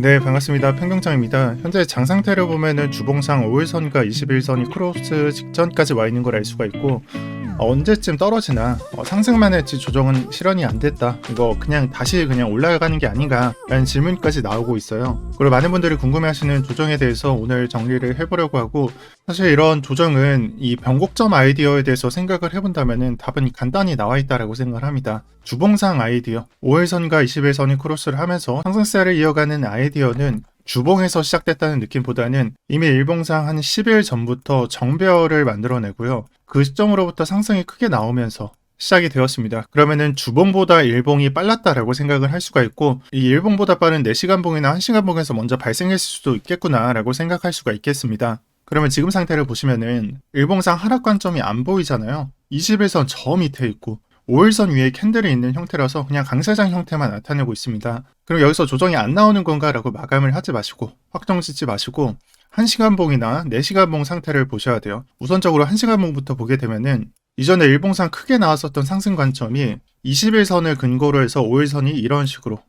네 반갑습니다. 평경장입니다. 현재 장 상태를 보면은 주봉상 5일선과 21선이 크로스 직전까지 와 있는 걸 알 수가 있고 어, 언제쯤 떨어지나. 어, 상승만 했지 조정은 실현이 안 됐다. 이거 그냥 다시 그냥 올라가는 게 아닌가 라는 질문까지 나오고 있어요. 그리고 많은 분들이 궁금해하시는 조정에 대해서 오늘 정리를 해보려고 하고 사실 이런 조정은 이 변곡점 아이디어에 대해서 생각을 해본다면은 답은 간단히 나와 있다라고 생각을 합니다. 주봉상 아이디어. 5일선과 21선이 크로스를 하면서 상승세를 이어가는 아이디어는 주봉에서 시작됐다는 느낌보다는 이미 일봉상 한 10일 전부터 정배열을 만들어내고요. 그 시점으로부터 상승이 크게 나오면서 시작이 되었습니다. 그러면은 주봉보다 일봉이 빨랐다라고 생각을 할 수가 있고 이 일봉보다 빠른 4시간 봉이나 1시간 봉에서 먼저 발생했을 수도 있겠구나라고 생각할 수가 있겠습니다. 그러면 지금 상태를 보시면은 일봉상 하락 관점이 안 보이잖아요. 21선 저 밑에 있고 5일선 위에 캔들이 있는 형태라서 그냥 강세장 형태만 나타내고 있습니다. 그럼 여기서 조정이 안 나오는 건가 라고 마감을 하지 마시고 확정 짓지 마시고 1시간 봉이나 4시간 봉 상태를 보셔야 돼요. 우선적으로 1시간 봉부터 보게 되면은 이전에 일봉상 크게 나왔었던 상승 관점이 21선을 근거로 해서 5일선이 이런 식으로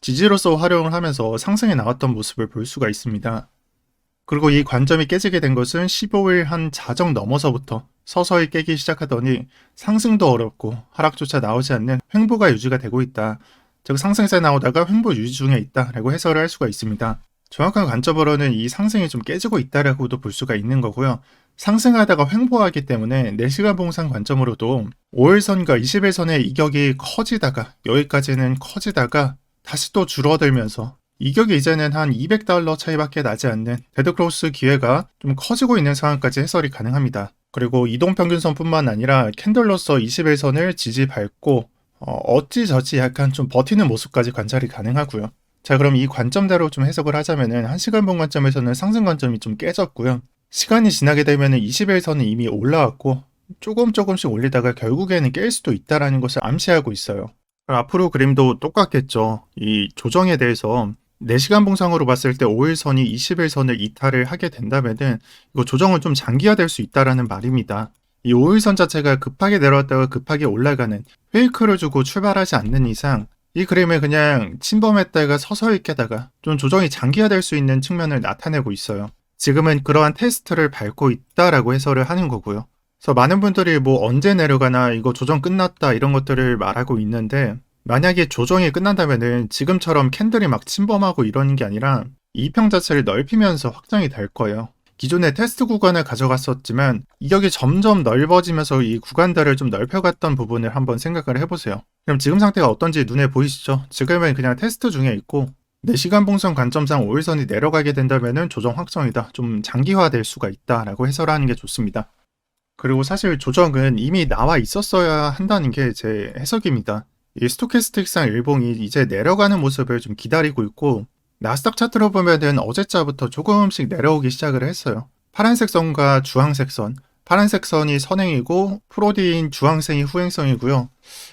지지로서 활용을 하면서 상승해 나왔던 모습을 볼 수가 있습니다. 그리고 이 관점이 깨지게 된 것은 15일 한 자정 넘어서부터 서서히 깨기 시작하더니 상승도 어렵고 하락조차 나오지 않는 횡보가 유지가 되고 있다. 즉 상승세 나오다가 횡보 유지 중에 있다라고 해설을 할 수가 있습니다. 정확한 관점으로는 이 상승이 좀 깨지고 있다라고도 볼 수가 있는 거고요. 상승하다가 횡보하기 때문에 4시간 봉상 관점으로도 5일선과 21선의 이격이 커지다가 여기까지는 커지다가 다시 또 줄어들면서 이격이 이제는 한 200달러 차이밖에 나지 않는 데드크로스 기회가 좀 커지고 있는 상황까지 해설이 가능합니다. 그리고 이동평균선뿐만 아니라 캔들로서 21선을 지지 밟고 어, 어찌저찌 약간 좀 버티는 모습까지 관찰이 가능하고요. 자 그럼 이 관점대로 좀 해석을 하자면은 1시간봉 관점에서는 상승 관점이 좀 깨졌고요. 시간이 지나게 되면은 21선은 이미 올라왔고 조금 조금씩 올리다가 결국에는 깰 수도 있다라는 것을 암시하고 있어요. 앞으로 그림도 똑같겠죠. 이 조정에 대해서 4시간 봉상으로 봤을 때 5일선이 21선을 이탈을 하게 된다면은 이거 조정은 좀 장기화될 수 있다라는 말입니다. 이 5일선 자체가 급하게 내려왔다가 급하게 올라가는 페이크를 주고 출발하지 않는 이상 이 그림을 그냥 침범했다가 서서히 깨다가 좀 조정이 장기화될 수 있는 측면을 나타내고 있어요. 지금은 그러한 테스트를 밟고 있다라고 해설을 하는 거고요. 그래서 많은 분들이 뭐 언제 내려가나 이거 조정 끝났다 이런 것들을 말하고 있는데 만약에 조정이 끝난다면은 지금처럼 캔들이 막 침범하고 이러는 게 아니라 이평 자체를 넓히면서 확장이 될 거예요. 기존의 테스트 구간을 가져갔었지만 이격이 점점 넓어지면서 이 구간들을 좀 넓혀갔던 부분을 한번 생각을 해보세요. 그럼 지금 상태가 어떤지 눈에 보이시죠? 지금은 그냥 테스트 중에 있고 4시간 봉선 관점상 5일선이 내려가게 된다면 조정 확정이다. 좀 장기화될 수가 있다라고 해설하는 게 좋습니다. 그리고 사실 조정은 이미 나와 있었어야 한다는 게 제 해석입니다. 이 스토캐스틱상 일봉이 이제 내려가는 모습을 좀 기다리고 있고 나스닥 차트로 보면은 어제자부터 조금씩 내려오기 시작을 했어요. 파란색 선과 주황색 선. 파란색 선이 선행이고 프로디인 주황색이 후행성이고요.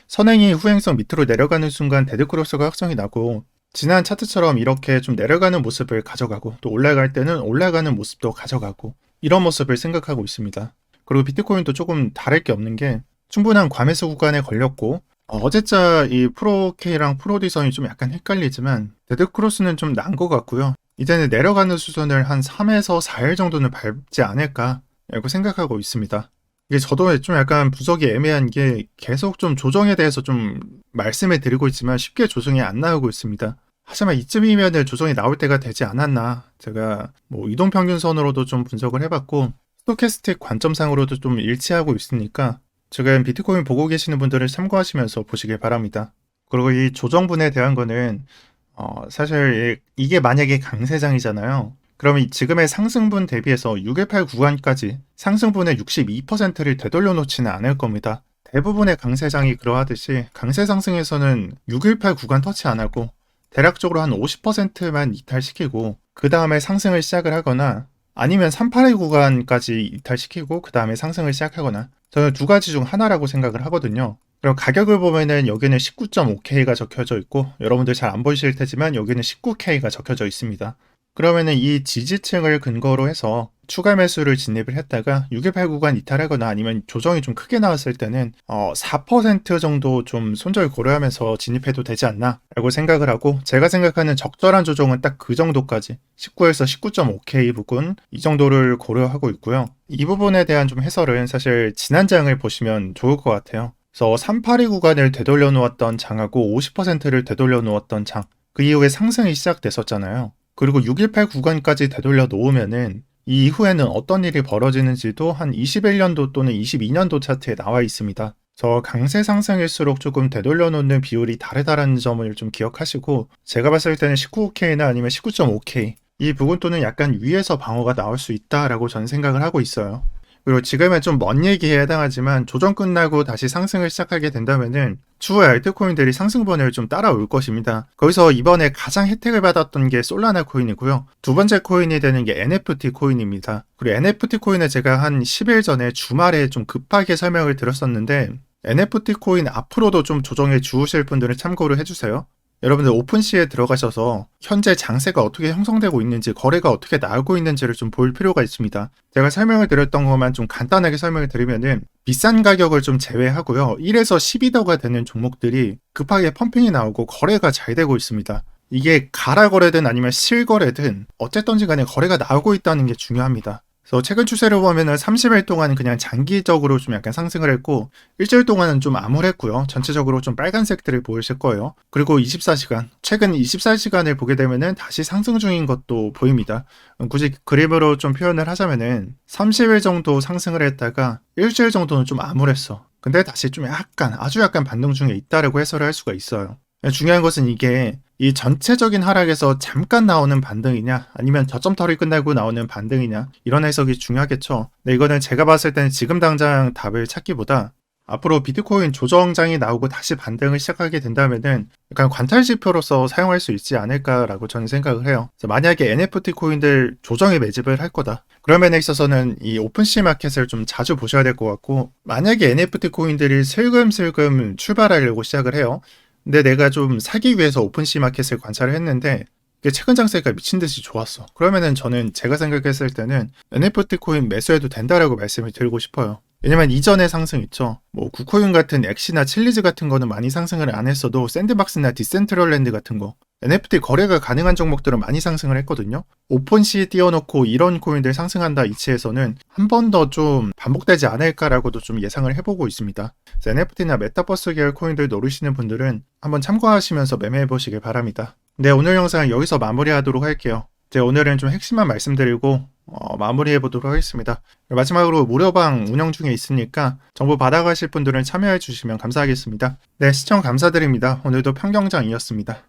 선행이 후행성 밑으로 내려가는 순간 데드크로스가 확정이 나고 지난 차트처럼 이렇게 좀 내려가는 모습을 가져가고 또 올라갈 때는 올라가는 모습도 가져가고 이런 모습을 생각하고 있습니다. 그리고 비트코인도 조금 다를 게 없는 게 충분한 과매수 구간에 걸렸고 어제자 이 프로-K랑 프로-D선이 좀 약간 헷갈리지만 데드크로스는 좀 난 것 같고요. 이제는 내려가는 수준을 한 3에서 4일 정도는 밟지 않을까 라고 생각하고 있습니다. 이게 저도 좀 약간 분석이 애매한 게 계속 좀 조정에 대해서 좀 말씀을 드리고 있지만 쉽게 조정이 안 나오고 있습니다. 하지만 이쯤이면 조정이 나올 때가 되지 않았나. 제가 뭐 이동평균선으로도 좀 분석을 해봤고 스토캐스틱 관점상으로도 좀 일치하고 있으니까 지금 비트코인 보고 계시는 분들을 참고하시면서 보시길 바랍니다. 그리고 이 조정분에 대한 거는 어, 사실 이게 만약에 강세장이잖아요. 그러면 지금의 상승분 대비해서 618 구간까지 상승분의 62%를 되돌려 놓지는 않을 겁니다. 대부분의 강세장이 그러하듯이 강세 상승에서는 618 구간 터치 안 하고 대략적으로 한 50%만 이탈시키고 그 다음에 상승을 시작을 하거나 아니면 382 구간까지 이탈시키고 그 다음에 상승을 시작하거나 저는 두 가지 중 하나라고 생각을 하거든요. 그럼 가격을 보면은 여기는 19.5K가 적혀져 있고 여러분들 잘 안 보이실 테지만 여기는 19K가 적혀져 있습니다. 그러면은 이 지지층을 근거로 해서 추가 매수를 진입을 했다가 618 구간 이탈하거나 아니면 조정이 좀 크게 나왔을 때는 어, 4% 정도 좀 손절 고려하면서 진입해도 되지 않나 라고 생각을 하고 제가 생각하는 적절한 조정은 딱 그 정도까지 19에서 19.5K 부근 이 정도를 고려하고 있고요. 이 부분에 대한 좀 해설은 사실 지난 장을 보시면 좋을 것 같아요. 그래서 382 구간을 되돌려 놓았던 장하고 50%를 되돌려 놓았던 장. 그 이후에 상승이 시작됐었잖아요. 그리고 618 구간까지 되돌려 놓으면은 이 이후에는 어떤 일이 벌어지는지도 한 21년도 또는 22년도 차트에 나와 있습니다. 저 강세 상승일수록 조금 되돌려 놓는 비율이 다르다라는 점을 좀 기억하시고 제가 봤을 때는 19K나 아니면 19.5K 이 부분 또는 약간 위에서 방어가 나올 수 있다라고 저는 생각을 하고 있어요. 그리고 지금은 좀 먼 얘기에 해당하지만 조정 끝나고 다시 상승을 시작하게 된다면은 추후에 알트코인들이 상승번을 좀 따라올 것입니다. 거기서 이번에 가장 혜택을 받았던 게 솔라나 코인이고요. 두 번째 코인이 되는 게 NFT 코인입니다. 그리고 NFT 코인을 제가 한 10일 전에 주말에 좀 급하게 설명을 드렸었는데 NFT 코인 앞으로도 좀 조정해 주실 분들은 참고를 해주세요. 여러분들 오픈시에 들어가셔서 현재 장세가 어떻게 형성되고 있는지 거래가 어떻게 나오고 있는지를 좀 볼 필요가 있습니다. 제가 설명을 드렸던 것만 좀 간단하게 설명을 드리면은 비싼 가격을 좀 제외하고요. 1에서 12더가 되는 종목들이 급하게 펌핑이 나오고 거래가 잘 되고 있습니다. 이게 가라 거래든 아니면 실 거래든 어쨌든지 간에 거래가 나오고 있다는 게 중요합니다. 그래서 최근 추세를 보면은 30일 동안 그냥 장기적으로 좀 약간 상승을 했고 일주일 동안은 좀 암울했고요. 전체적으로 좀 빨간색들을 보이실 거예요. 그리고 24시간 최근 24시간을 보게 되면은 다시 상승 중인 것도 보입니다. 굳이 그림으로 좀 표현을 하자면은 30일 정도 상승을 했다가 일주일 정도는 좀 암울했어. 근데 다시 좀 약간 아주 약간 반등 중에 있다라고 해설을 할 수가 있어요. 중요한 것은 이게 이 전체적인 하락에서 잠깐 나오는 반등이냐 아니면 저점 털이 끝나고 나오는 반등이냐 이런 해석이 중요하겠죠. 네, 이거는 제가 봤을 때는 지금 당장 답을 찾기보다 앞으로 비트코인 조정장이 나오고 다시 반등을 시작하게 된다면은 약간 관찰 지표로서 사용할 수 있지 않을까라고 저는 생각을 해요. 만약에 NFT 코인들 조정에 매집을 할 거다. 그러면에 있어서는 이 오픈시 마켓을 좀 자주 보셔야 될 것 같고 만약에 NFT 코인들이 슬금슬금 출발하려고 시작을 해요. 근데 내가 좀 사기 위해서 오픈시 마켓을 관찰을 했는데 최근 장세가 미친 듯이 좋았어. 그러면은 저는 제가 생각했을 때는 NFT 코인 매수해도 된다라고 말씀을 드리고 싶어요. 왜냐면 이전에 상승 있죠. 뭐 구코인 같은 엑시나 칠리즈 같은 거는 많이 상승을 안 했어도 샌드박스나 디센트럴랜드 같은 거 NFT 거래가 가능한 종목들은 많이 상승을 했거든요. 오픈시 띄워놓고 이런 코인들 상승한다 이치에서는 한 번 더 좀 반복되지 않을까라고도 좀 예상을 해보고 있습니다. NFT나 메타버스 계열 코인들 노리시는 분들은 한번 참고하시면서 매매해 보시길 바랍니다. 네, 오늘 영상 여기서 마무리하도록 할게요. 제 오늘은 좀 핵심만 말씀드리고 어, 마무리해 보도록 하겠습니다. 마지막으로 무료방 운영 중에 있으니까 정보 받아가실 분들은 참여해 주시면 감사하겠습니다. 네, 시청 감사드립니다. 오늘도 평경장이었습니다.